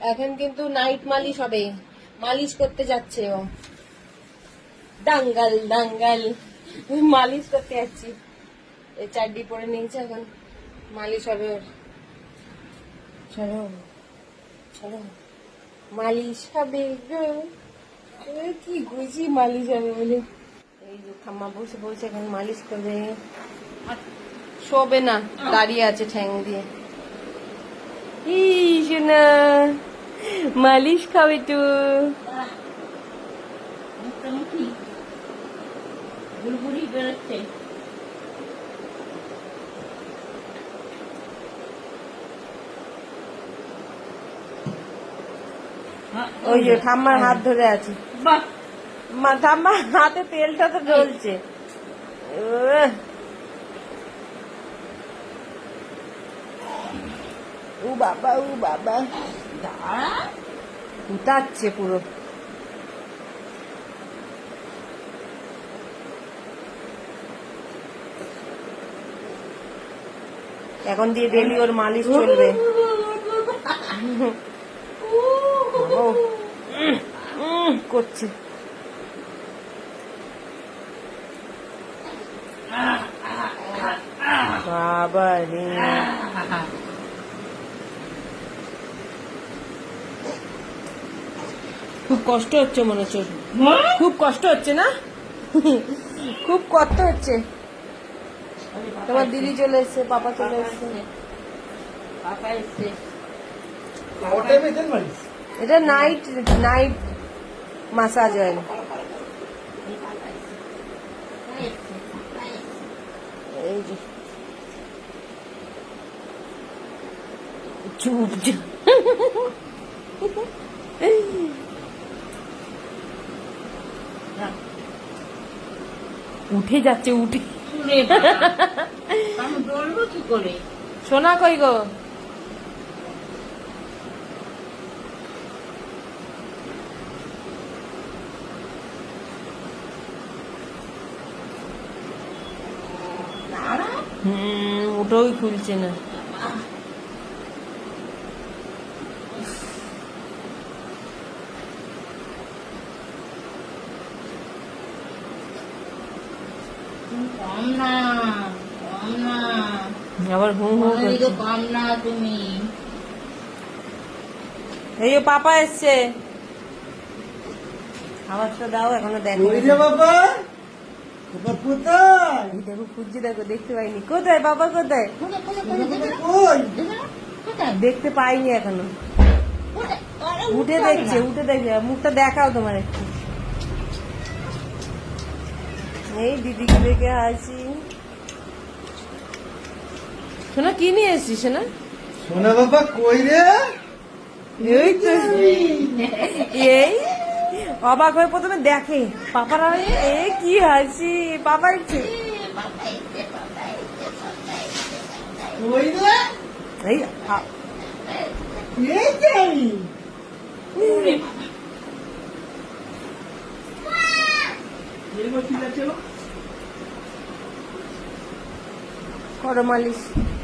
এখন কিন্তু নাইট মালিশ হবে। মালিশ করতে যাচ্ছে ও। দাঙ্গাল দাঙ্গাল। মালিশ করতে যাচ্ছি। এই চারডি পরে নিয়েছে এখন। মালিশ হবে ওর। চলো চলো। মালিশ হবে কি খুশি মালিশ হবে বলে। এই যে ঠাম্মা বসে বসে এখন মালিশ করবে। শোবে না, দাঁড়িয়ে আছে ঠ্যাং দিয়ে। মালিশ বেরোচ্ছে ওই যে ঠাম্মার হাত ধরে আছে। ঠাম্মার হাতে তেলটা তো জ্বলছে। উ বাবা উ বাবা। দাঁড়া। উতাচ্ছে পুরো। এখন দিয়ে ডেলি ওর মালিশ চলবে। ও, করছে। বাবা রে খুব কষ্ট হচ্ছে মনে হচ্ছে ওর। খুব কষ্ট হচ্ছে না? খুব কষ্ট হচ্ছে। তোমার দিদি চলে এসছে পাপা চলে এসছে। পাপা এসছে। এটা নাইট নাইট মাসাজ অয়েল এই যে। চুপ চুপ। উঠে যাচ্ছে উঠে। সোনা কই গো? হুম ওটাই খুলছে না। কম না কম না আবার হুম হুম করছে। কম না তুমি। এই যে পাপা এসছে। খাবারটা দাও এখনও দেখো বাবা? বাবা কোথায়? দেখো খুঁজছি দেখো দেখতে পাইনি। কোথায় বাবা কোথায়? দেখতে পাইনি এখনও? উঠে দেখছে উঠে দেখছে। মুখটা দেখাও তোমার একটু। এই দিদিকে দেখে হাসি শোনা কি নিয়ে এসছিস না সোনা বাবা কই রে? এই তো এই অবাক হয়ে প্রথমে দেখে। পাপারা এ কি হাসি পাপা একটু এই আ-